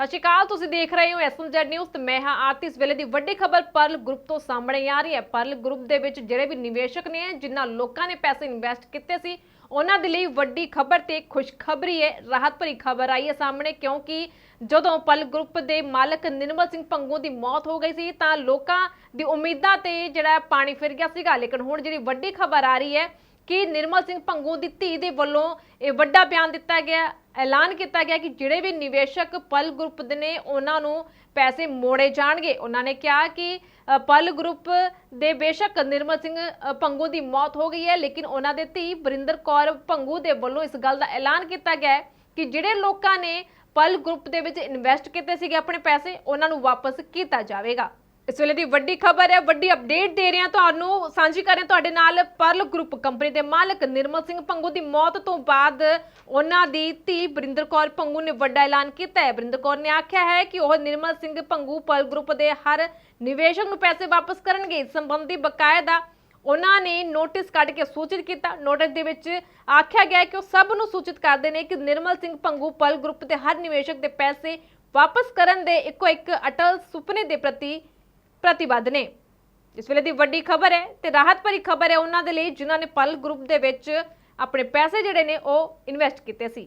ਸਤਿ ਸ਼੍ਰੀ ਅਕਾਲ, ਤੁਸੀਂ ਦੇਖ ਰਹੇ ਹੋ ਐਸਐਮਜ਼ੈਡ ਨਿਊਜ਼ ਤੇ ਮੈਂ ਹਾਂ ਆਰਤੀ। ਇਸ ਵੇਲੇ ਦੀ ਵੱਡੀ ਖਬਰ ਪਰਲ ਗਰੁੱਪ ਤੋਂ ਸਾਹਮਣੇ ਆ ਰਹੀ ਹੈ। ਪਰਲ ਗਰੁੱਪ ਦੇ ਵਿੱਚ ਜਿਹੜੇ ਵੀ ਨਿਵੇਸ਼ਕ ਨੇ, ਜਿਨ੍ਹਾਂ ਲੋਕਾਂ ਨੇ ਪੈਸੇ ਇਨਵੈਸਟ ਕੀਤੇ ਸੀ, ਉਹਨਾਂ ਦੇ ਲਈ ਵੱਡੀ ਖਬਰ ਤੇ ਖੁਸ਼ਖਬਰੀ ਹੈ। ਰਾਹਤ ਭਰੀ ਖਬਰ ਆਈ ਹੈ ਸਾਹਮਣੇ, ਕਿਉਂਕਿ ਜਦੋਂ ਪਲ ਗਰੁੱਪ ਦੇ ਮਾਲਕ ਨਿਰਮਲ ਸਿੰਘ ਪੰਗੂ ਦੀ ਮੌਤ ਹੋ ਗਈ ਸੀ, ਤਾਂ ਲੋਕਾਂ ਦੀ ਉਮੀਦਾਂ ਤੇ ਜਿਹੜਾ ਪਾਣੀ ਫਿਰ ਗਿਆ ਸੀਗਾ। ਲੇਕਿਨ ਹੁਣ ਜਿਹੜੀ ਵੱਡੀ ਖਬਰ ਆ ਰਹੀ ਹੈ ਕਿ ਨਿਰਮਲ ਸਿੰਘ ਭੰਗੂ ਦੀ ਧੀ ਦੇ ਵੱਲੋਂ ਇਹ ਵੱਡਾ ਬਿਆਨ ਦਿੱਤਾ ਗਿਆ। ਐਲਾਨ ਕੀਤਾ ਗਿਆ ਕਿ ਜਿਹੜੇ ਵੀ ਨਿਵੇਸ਼ਕ ਪਲ ਗਰੁੱਪ ਦੇ ਨੇ ਉਹਨਾਂ ਨੂੰ ਪੈਸੇ ਮੋੜੇ ਜਾਣਗੇ। ਉਹਨਾਂ ਨੇ ਕਿਹਾ ਕਿ ਪਲ ਗਰੁੱਪ ਦੇ ਬੇਸ਼ੱਕ ਨਿਰਮਲ ਸਿੰਘ ਅ, ਭੰਗੂ ਦੀ ਮੌਤ ਹੋ ਗਈ ਹੈ ਲੇਕਿਨ ਉਹਨਾਂ ਦੇ ਧੀ ਬਰਿੰਦਰ ਕੌਰ ਭੰਗੂ ਦੇ ਵੱਲੋਂ ਇਸ ਗੱਲ ਦਾ ਐਲਾਨ ਕੀਤਾ ਗਿਆ ਹੈ ਕਿ ਜਿਹੜੇ ਲੋਕਾਂ ਨੇ ਪਲ ਗਰੁੱਪ ਦੇ ਵਿੱਚ ਇਨਵੈਸਟ ਕੀਤੇ ਸੀਗੇ ਆਪਣੇ ਪੈਸੇ ਉਹਨਾਂ ਨੂੰ ਵਾਪਸ ਕੀਤਾ ਜਾਵੇਗਾ। ਇਸ ਵੇਲੇ ਦੀ ਵੱਡੀ ਖਬਰ ਹੈ, ਵੱਡੀ ਅਪਡੇਟ ਦੇ ਰਹੇ ਹਾਂ ਤੁਹਾਨੂੰ। ਸਾਂਝੀ ਕਰ ਰਹੇ ਤੁਹਾਡੇ ਨਾਲ ਪਰਲ ਗਰੁੱਪ ਕੰਪਨੀ ਦੇ ਮਾਲਕ ਨਿਰਮਲ ਸਿੰਘ ਪੰਗੂ ਦੀ ਮੌਤ ਤੋਂ ਬਾਅਦ ਉਹਨਾਂ ਦੀ ਧੀ ਬਰਿੰਦਰ ਕੌਰ ਪੰਗੂ ਨੇ ਵੱਡਾ ਐਲਾਨ ਕੀਤਾ ਹੈ। ਬਰਿੰਦਰ ਕੌਰ ਨੇ ਆਖਿਆ ਹੈ ਕਿ ਉਹ ਨਿਰਮਲ ਸਿੰਘ ਪੰਗੂ ਪਰਲ ਗਰੁੱਪ ਦੇ ਹਰ ਨਿਵੇਸ਼ਕ ਨੂੰ ਪੈਸੇ ਵਾਪਸ ਕਰਨਗੇ। ਇਸ ਸੰਬੰਧੀ ਬਕਾਇਦਾ ਉਹਨਾਂ ਨੇ ਨੋਟਿਸ ਕੱਢ ਕੇ ਸੂਚਿਤ ਕੀਤਾ। ਨੋਟਿਸ ਦੇ ਵਿੱਚ ਆਖਿਆ ਗਿਆ ਕਿ ਉਹ ਸਭ ਨੂੰ ਸੂਚਿਤ ਕਰਦੇ ਨੇ ਕਿ ਨਿਰਮਲ ਸਿੰਘ ਪੰਗੂ ਪਲ ਗਰੁੱਪ ਦੇ ਹਰ ਨਿਵੇਸ਼ਕ ਦੇ ਪੈਸੇ ਵਾਪਸ ਕਰਨ ਦੇ ਇੱਕੋ ਇੱਕ ਅਟਲ ਸੁਪਨੇ ਦੇ ਪ੍ਰਤੀ ਪ੍ਰਤੀਬੱਧ ਨੇ। ਇਸ ਵੇਲੇ ਦੀ ਵੱਡੀ ਖਬਰ ਹੈ ਤੇ ਰਾਹਤ ਭਰੀ ਖਬਰ ਹੈ ਉਹਨਾਂ ਦੇ ਲਈ ਜਿਨ੍ਹਾਂ ਨੇ ਪਲ ਗਰੁੱਪ ਦੇ ਵਿੱਚ ਆਪਣੇ ਪੈਸੇ ਜਿਹੜੇ ਨੇ ਉਹ ਇਨਵੈਸਟ ਕੀਤੇ ਸੀ।